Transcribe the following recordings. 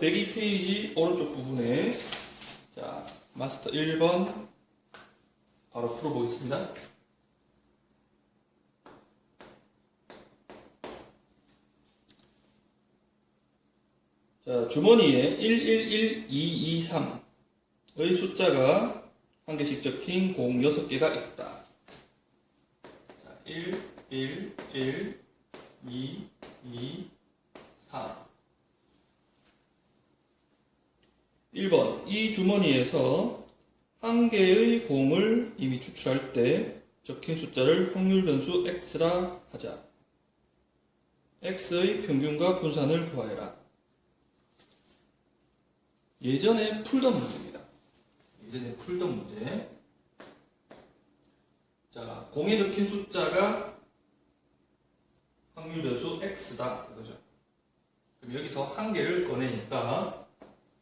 102 페이지 오른쪽 부분에 자 마스터 1번 바로 풀어보겠습니다. 자, 주머니에 111223의 숫자가 한 개씩 적힌 공 6개가 있다. 자, 1, 1, 1, 2, 2, 3. 1번. 이 주머니에서 한 개의 공을 이미 추출할 때 적힌 숫자를 확률 변수 x라 하자. x의 평균과 분산을 구하여라. 예전에 풀던 문제입니다. 예전에 풀던 문제. 자, 공에 적힌 숫자가 확률 변수 x다. 이거죠. 그럼 여기서 한 개를 꺼내니까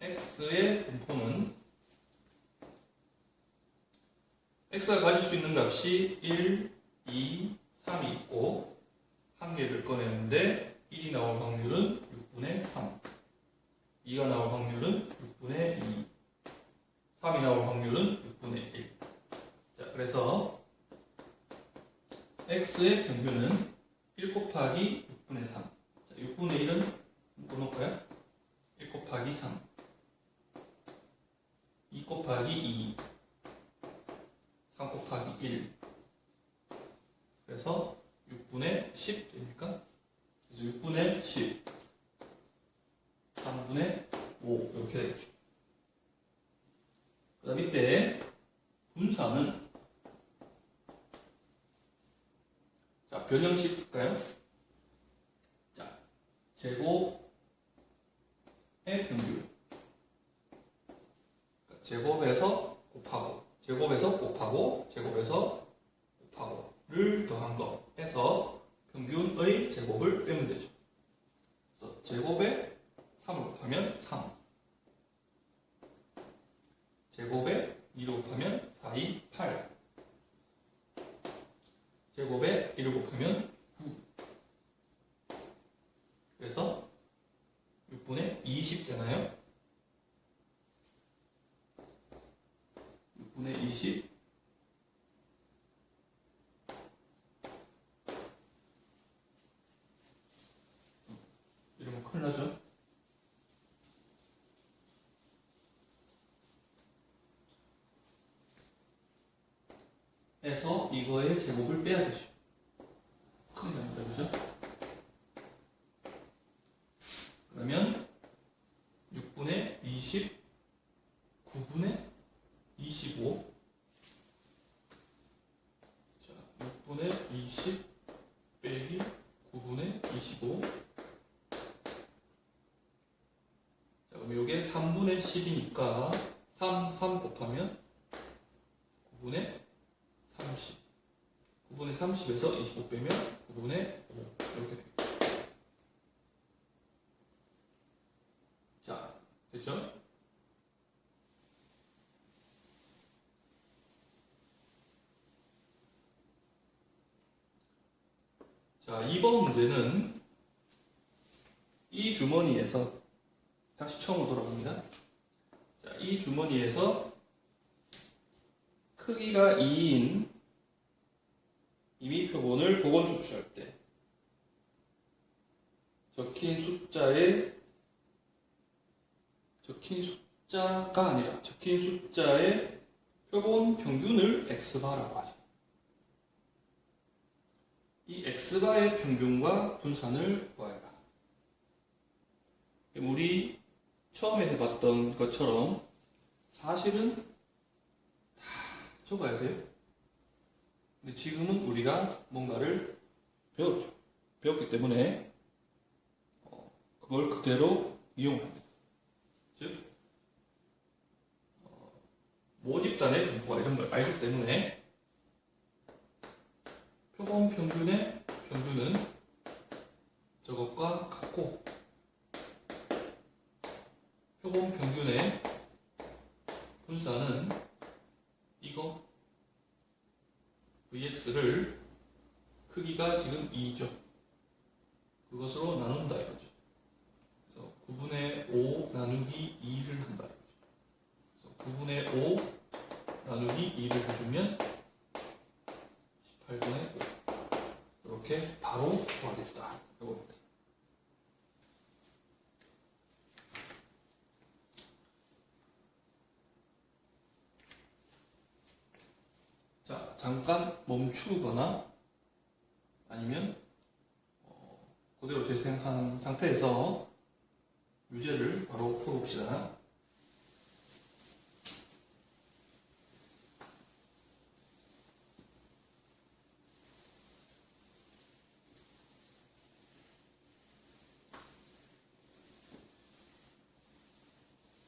x의 분포는 x가 가질 수 있는 값이 1, 2, 3이 있고 한 개를 꺼내는데 1이 나올 확률은 6분의 3 2가 나올 확률은 6분의 2 3이 나올 확률은 6분의 1 자, 그래서 x의 평균은 1 곱하기 6분의 3 자, 6분의 1은 묶어놓을까요? 1 곱하기 3 2 곱하기 2 3 곱하기 1 그래서 6분의 10 됩니까? 그래서 6분의 10 3분의 5 이렇게 되겠죠. 그 다음 밑에 분산은 자 변형식 쓸까요? 자 제곱의 평균 제곱에서 곱하고 제곱에서 곱하고 제곱에서 곱하고를 더한 거 해서 평균의 제곱을 빼면 되죠. 그래서 제곱에 3을 곱하면 3 제곱에 2를 곱하면 4, 2, 8 제곱에 1을 곱하면 9 그래서 6분의 20 되나요? 6분의 20 이러면 큰일 나죠? 해서 이거의 제곱을 빼야 되죠. 큰일 납니다. 그죠? 그러면 6분의 20, 9분의 25. 자, 6분의 20 빼기 9분의 25. 자, 그럼 이게 3분의 10이니까 3, 3 곱하면 9분의 30. 9분의 30에서 25 빼면 9분의 5. 이렇게 됩니다. 자, 됐죠? 자, 2번 문제는 이 주머니에서 다시 처음으로 돌아갑니다. 자, 이 주머니에서 크기가 2인 이미 표본을 복원 추출할 때 적힌 숫자의 적힌 숫자가 아니라 적힌 숫자의 표본 평균을 x바라고 하죠. 이 x바의 평균과 분산을 구하여라. 우리 처음에 해봤던 것처럼 사실은 다 적어야 돼요. 근데 지금은 우리가 뭔가를 배웠죠. 배웠기 때문에 어, 그걸 그대로 이용합니다. 즉 어, 모집단의 분포가 이런 걸 알기 때문에 표본 평균의 평균은 저것과 같고 표본 평균의 분산은 이거 vx를 크기가 지금 2죠. 그것으로 나눈다 이거죠. 그래서 9분의 5 나누기 2를 한다. 그래서 9분의 5 나누기 2를 해주면 18분의 5. 이렇게 바로 구하겠다. 이겁니다. 자, 잠깐 멈추거나 아니면 어, 그대로 재생한 상태에서 유제를 바로 풀어봅시다.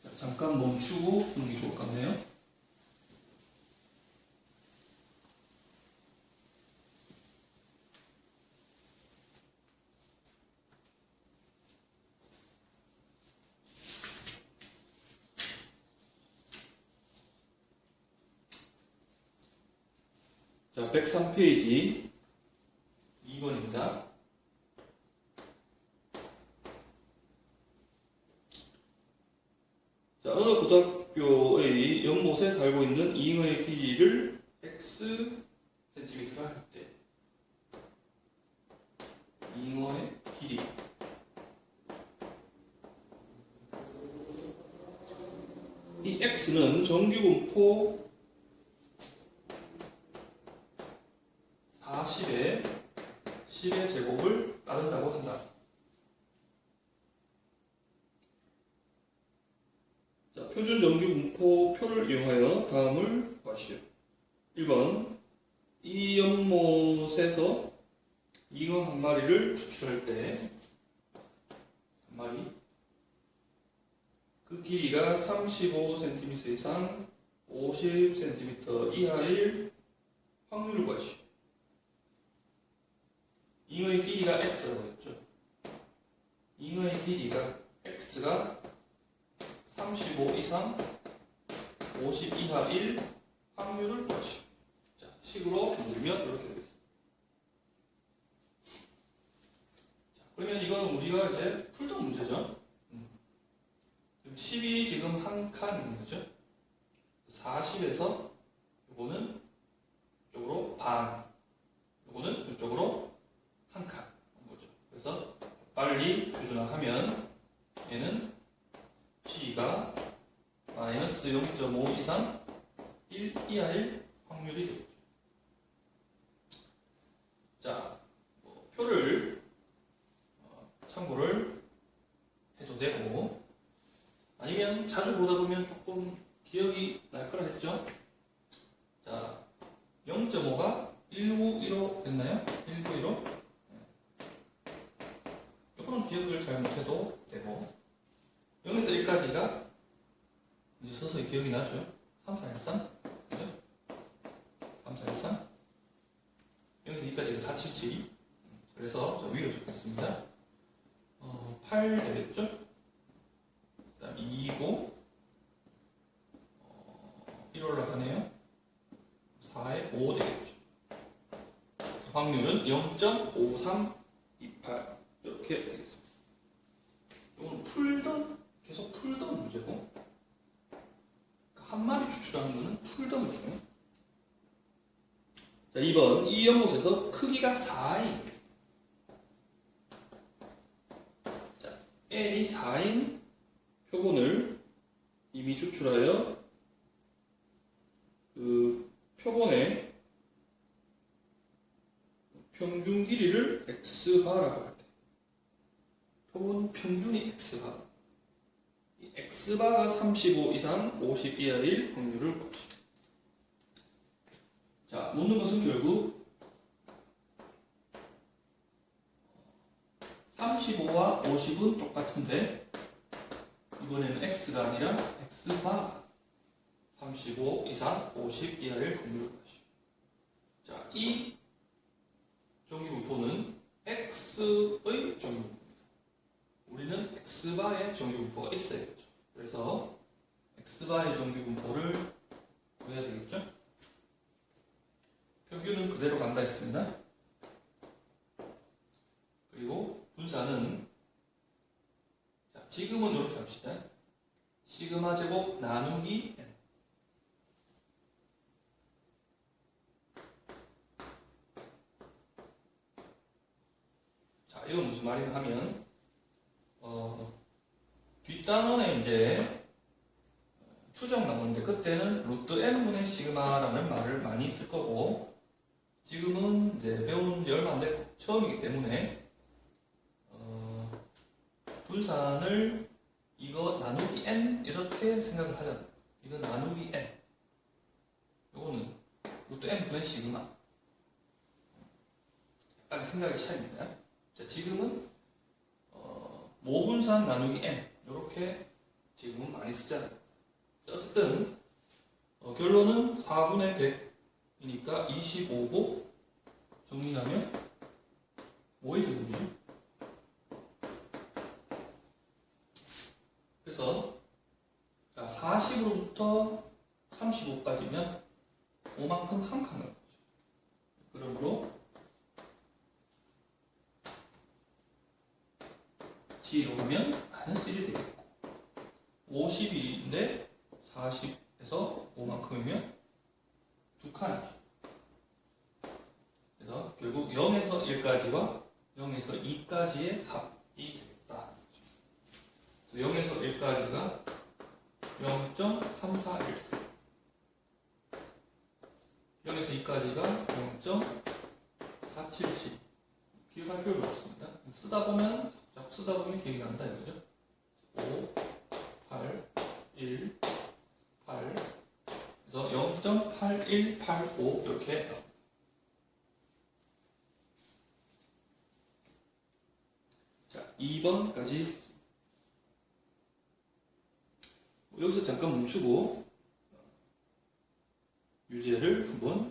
자, 잠깐 멈추고 것 같네요. 자, 103페이지 2번입니다. 자, 어느 고등학교의 연못에 살고 있는 잉어의 길이를 x cm라 할 때, 잉어의 길이. 이 x는 정규분포 40에 10의 제곱을 따른다고 한다. 자, 표준 정규 분포 표를 이용하여 다음을 구하시오. 1번 이 연못에서 잉어 한 마리를 추출할 때 한 마리 그 길이가 35cm 이상 50cm 이하일 확률을 구하시오. 길이가 x라고 했죠. 잉어의 길이가 x가 35 이상 50 이하일 확률을 구하시오. 자, 식으로 만들면 이렇게 되겠습니다. 자, 그러면 이건 우리가 이제 풀던 문제죠. 음. 지금 10이 지금 한 칸인 거죠. 40에서 이거는 이쪽으로 반, 이거는 이쪽으로 한 칸. 거죠. 그래서 빨리 표준화하면 얘는 G가 마이너스 0.5 이상 1 이하일 확률이 되겠죠. 자, 뭐 표를 어, 참고를 해도 되고 아니면 자주 보다 보면 조금 기억이 날 거라 했죠. 자, 0.5가 1915 됐나요? 1915? 이거는 기억을 잘 못해도 되고 0에서 1까지가 이제 서서히 기억이 나죠. 3, 4, 1, 3 그죠? 3, 4, 1, 3 0에서 2까지가 4, 7, 7 그래서 저 위로 적겠습니다. 어, 8 되겠죠? 그 다음 2고 어, 1 올라가네요. 4에 5 되겠죠. 확률은 0.5328 이렇게 되겠습니다. 이건 풀던 계속 풀던 문제고 한 마리 추출하는 풀던 문제고 자 2번 이 연못에서 크기가 4인. 자 n이 4인. 표본을 이미 추출하여 그 표본의 평균 길이를 x바라고 할 때 표본 평균이 x바 이 x바가 35 이상 50 이하일 확률을 구하시오. 자, 묻는 것은 결국 35와 50은 똑같은데 이번에는 x가 아니라 x바 35 이상 50 이하일 확률을 구하시오. 자, 이 정규분포는 x의 정규분포 우리는 x바의 정규분포가 있어야겠죠. 그래서 x바의 정규분포를 구해야 되겠죠? 표규는 그대로 간다 했습니다. 그리고 분산은 자, 지금은 이렇게 합시다. 시그마 제곱 나누기 n 자, 이건 무슨 말이냐 하면 어, 뒷단원에 이제 추정 나오는데 그때는 루트 n분의 시그마라는 말을 많이 쓸 거고 지금은 이제 배운 지 얼마 안 됐고 처음이기 때문에 어, 분산을 이거 나누기 n 이렇게 생각을 하잖아요. 이거 나누기 n. 요거는 루트 n분의 시그마. 약간 생각의 차이입니다. 자, 지금은 어, 모분산 나누기 n 이렇게 지금은 많이 쓰잖아요. 자, 어쨌든 어, 결론은 4분의 100이니까 25고 정리하면 뭐의 제곱이죠? 그래서 자, 40으로부터 35까지면 5만큼 한 칸을 거죠. 그러므로 G로 하면 1이 되겠고 50인데 40에서 5만큼이면 두 칸이죠. 그래서 결국 0에서 1까지와 0에서 2까지의 합이 되겠다. 그래서 0에서 1까지가 0.3414 0에서 2까지가 0.477 기억할 필요가 없습니다. 쓰다 보면 쓰다 보면 기억이 난다 이거죠. 5, 8, 1, 8 그래서 0.8185 이렇게 나옵니다. 자, 2번까지 여기서 잠깐 멈추고 유제를 한번